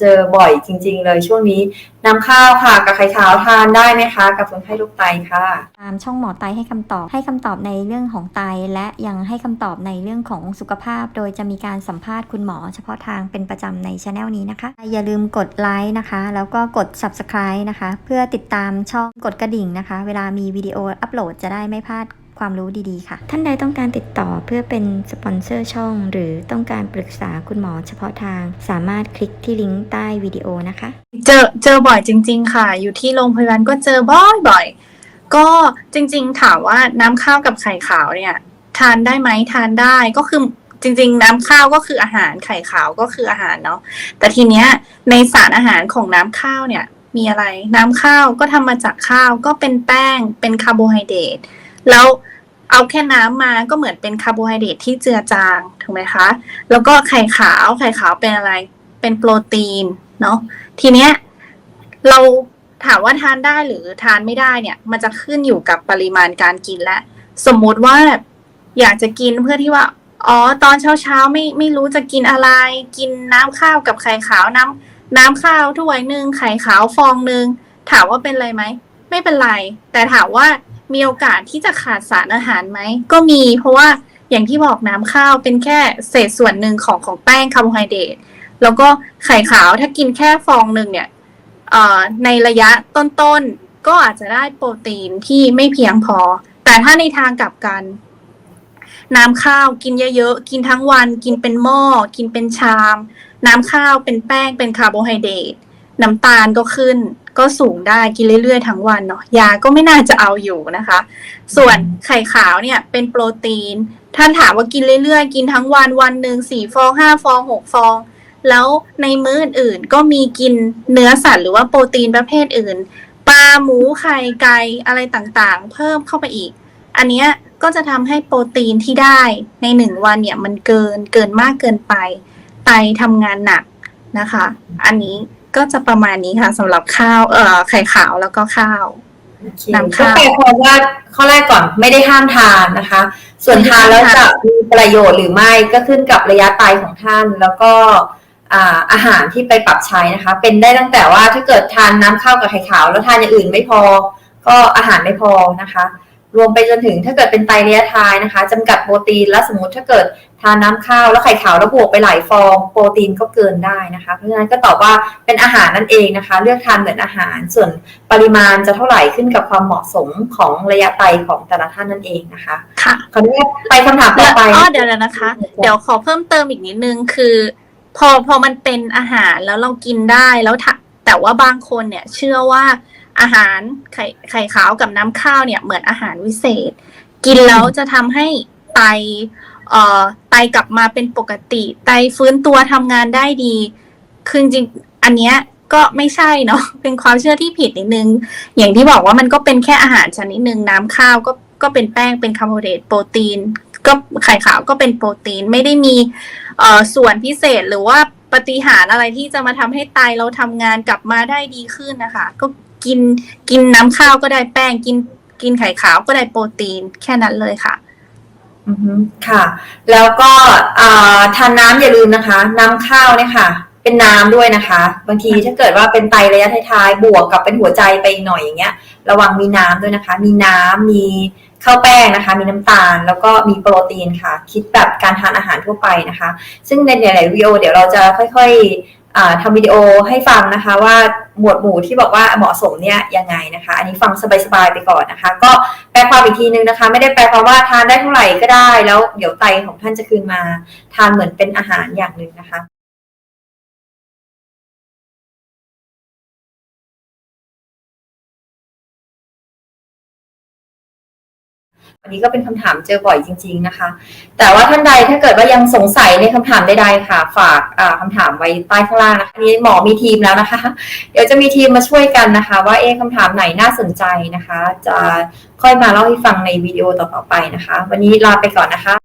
เจอบ่อยจริง ๆ เลยช่วงนี้น้ำข้าวค่ะกับไข่ขาวทานได้ไหมคะ กับคนไข้ลูกไตค่ะ ตามช่องหมอไตให้คำตอบให้คำตอบในเรื่องของไต และยังให้คำตอบในเรื่องของสุขภาพ โดยจะมีการสัมภาษณ์คุณหมอเฉพาะทางเป็นประจำในช anel นี้นะคะ อย่าลืมกดไลค์นะคะ แล้วก็กด subscribe นะคะ เพื่อติดตามช่องกดกระดิ่งนะคะ เวลามีวิดีโออัปโหลดจะได้ไม่พลาด ความรู้ดีๆ ค่ะ ท่านใดต้องการติดต่อเพื่อเป็นสปอนเซอร์ช่อง หรือต้องการปรึกษาคุณหมอเฉพาะทาง สามารถคลิกที่ลิงก์ใต้วิดีโอนะคะ เจอเจอบ่อยจริง ๆ ค่ะ อยู่ที่โรงพยาบาลก็เจอบ่อยบ่อยๆก็จริง ๆ ถามว่าน้ำข้าวกับไข่ขาวเนี่ยทานได้ไหมทานได้ก็คือจริง ๆ น้ำข้าวก็คืออาหารไข่ขาวก็คืออาหารเนาะแต่ทีเนี้ยในสารอาหารของน้ำข้าวเนี่ยมีอะไร น้ำข้าวก็ทำมาจากข้าวก็เป็นแป้งเป็นคาร์โบไฮเดรต แล้วเอาแค่น้ำมาก็เหมือนเป็นคาร์โบไฮเดรตที่เจือจางถูกไหมคะ แล้วก็ไข่ขาวไข่ขาวเป็นอะไร เป็นโปรตีนเนาะทีเนี้ยเราถามว่าทานได้หรือทานไม่ได้เนี่ย มันจะขึ้นอยู่กับปริมาณการกินและ สมมุติว่าอยากจะกินเพื่อที่ว่า อ๋อ ตอนเช้าเช้าๆไม่ไม่รู้จะกินอะไร กินน้ำข้าวกับไข่ขาวน้ำน้ำข้าวถ้วยหนึ่งไข่ขาวฟองหนึ่งถามว่าเป็นไรไหมไม่เป็นไร แต่ถามว่า มีโอกาสที่จะขาดสารอาหารไหม ก็มีเพราะว่าอย่างที่บอกน้ำข้าวเป็นแค่เศษส่วนหนึ่งของของแป้งคาร์โบไฮเดรตแล้วก็ไข่ขาวถ้ากินแค่ฟองหนึ่งเนี่ยเอ่อในระยะต้นๆ ก็อาจจะได้โปรตีนที่ไม่เพียงพอ แต่ถ้าในทางกลับกัน น้ำข้าวกินเยอะๆ กินทั้งวัน กินเป็นหม้อ กินเป็นชาม น้ำข้าวเป็นแป้งเป็นคาร์โบไฮเดรต น้ำตาลก็ขึ้น ก็สูงได้กินเรื่อยๆทั้งวันเนาะยาก็ไม่น่าจะเอาอยู่นะคะ ส่วนไข่ขาวเนี่ยเป็นโปรตีน ท่านถามว่ากินเรื่อยๆ กินทั้งวันวันหนึ่งสี่ฟองห้าฟองหกฟอง แล้วในมื้ออื่นๆก็มีกินเนื้อสัตว์หรือว่าโปรตีนประเภทอื่นปลาหมูไข่ไก่อะไรต่างๆ เพิ่มเข้าไปอีก อันเนี้ยก็จะทำให้โปรตีนที่ได้ในหนึ่งวันเนี่ยมันเกินเกินมากเกินไปไตทำงานหนักนะคะ อันนี้ ก็จะประมาณนี้ค่ะสำหรับข้าวเอ่อไข่ขาวแล้วก็ข้าวนำก็ข้าว แปลความว่าข้อแรกก่อนไม่ได้ห้ามทานนะคะ ส่วนทานแล้วจะมีประโยชน์หรือไม่ก็ขึ้นกับระยะไตของท่าน แล้วก็อ่าอาหารที่ไปปรับใช้นะคะ เป็นได้ตั้งแต่ว่าถ้าเกิดทานน้ำข้าวกับไข่ขาว แล้วทานอย่างอื่นไม่พอ ก็อาหารไม่พอนะคะ รวมไปจนถึงถ้าเกิดเป็นไตระยะท้ายนะคะจำกัดโปรตีนแล้วสมมติถ้าเกิดทานน้ำข้าวแล้วไข่ขาวแล้วบวกไปหลายฟอง โปรตีนก็เกินได้นะคะ เพราะฉะนั้นก็ตอบว่าเป็นอาหารนั่นเองนะคะ เลือกทานเหมือนอาหาร ส่วนปริมาณจะเท่าไหร่ขึ้นกับความเหมาะสมของระยะไตของแต่ละท่านนั่นเองนะคะค่ะขออนุญาตไปคำถามต่อไปอ๋อเดี๋ยวนะคะ เดี๋ยวขอเพิ่มเติมอีกนิดนึงคือ พอพอมันเป็นอาหารแล้วเรากินได้แล้วถ้าแต่ว่าบางคนเนี่ยเชื่อว่า อาหารไข่ไข่ขาวกับน้ำข้าวเนี่ยเหมือนอาหารวิเศษ กินแล้วจะทำให้ไตเอ่อไตกลับมาเป็นปกติ ไตฟื้นตัวทำงานได้ดีคือจริงอันเนี้ยก็ไม่ใช่เนาะเป็นความเชื่อที่ผิดนิดนึง อย่างที่บอกว่ามันก็เป็นแค่อาหารชนิดหนึ่งน้ำข้าวก็ก็เป็นแป้งเป็นคาร์โบไฮเดรตโปรตีน ก็ไข่ขาวก็เป็นโปรตีนไม่ได้มีเอ่อส่วนพิเศษหรือว่าปฏิหารอะไรที่จะมาทำให้ไตเราทำงานกลับมาได้ดีขึ้นนะคะ ก็ กินกินน้ำข้าวก็ได้แป้งกินกินไข่ขาวก็ได้โปรตีนแค่นั้นเลยค่ะอือฮึค่ะ แล้วก็อ่าทานน้ำอย่าลืมนะคะ น้ำข้าวเนี่ยค่ะ เป็นน้ำด้วยนะคะ บางทีถ้าเกิดว่าเป็นไตระยะท้ายๆบวกกับเป็นหัวใจไปอีกหน่อยอย่างเงี้ย ระวังมีน้ำด้วยนะคะ มีน้ำมีข้าวแป้งนะคะ มีน้ำตาล แล้วก็มีโปรตีนค่ะ คิดแบบการทานอาหารทั่วไปนะคะ ซึ่งในหลายๆวิดีโอเดี๋ยวเราจะค่อยๆอ่าทำวิดีโอให้ฟังนะคะว่า หมวดหมู่ที่บอกว่าเหมาะสมเนี่ยยังไงนะคะ อันนี้ฟังสบายๆไปก่อนนะคะ ก็แปลความอีกทีนึงนะคะ ไม่ได้แปลความว่าทานได้เท่าไหร่ก็ได้ แล้วเดี๋ยวไตของท่านจะคืนมา ทานเหมือนเป็นอาหารอย่างหนึ่งนะคะ วันนี้ก็เป็นคำถามเจอบ่อยจริง ๆนะคะ แต่ว่าท่านใดถ้าเกิดว่ายังสงสัยในคำถามใดๆค่ะ ฝากคำคำถามไว้ใต้ข้างล่างนะคะนี้หมอมีทีมแล้วนะคะ เดี๋ยวจะมีทีมมาช่วยกันนะคะ ว่าเอ๊ะคำถามไหนน่าสนใจนะคะ จะค่อยมาเล่าให้ฟังในวิดีโอต่อๆไปนะคะ วันนี้ลาไปก่อนนะคะ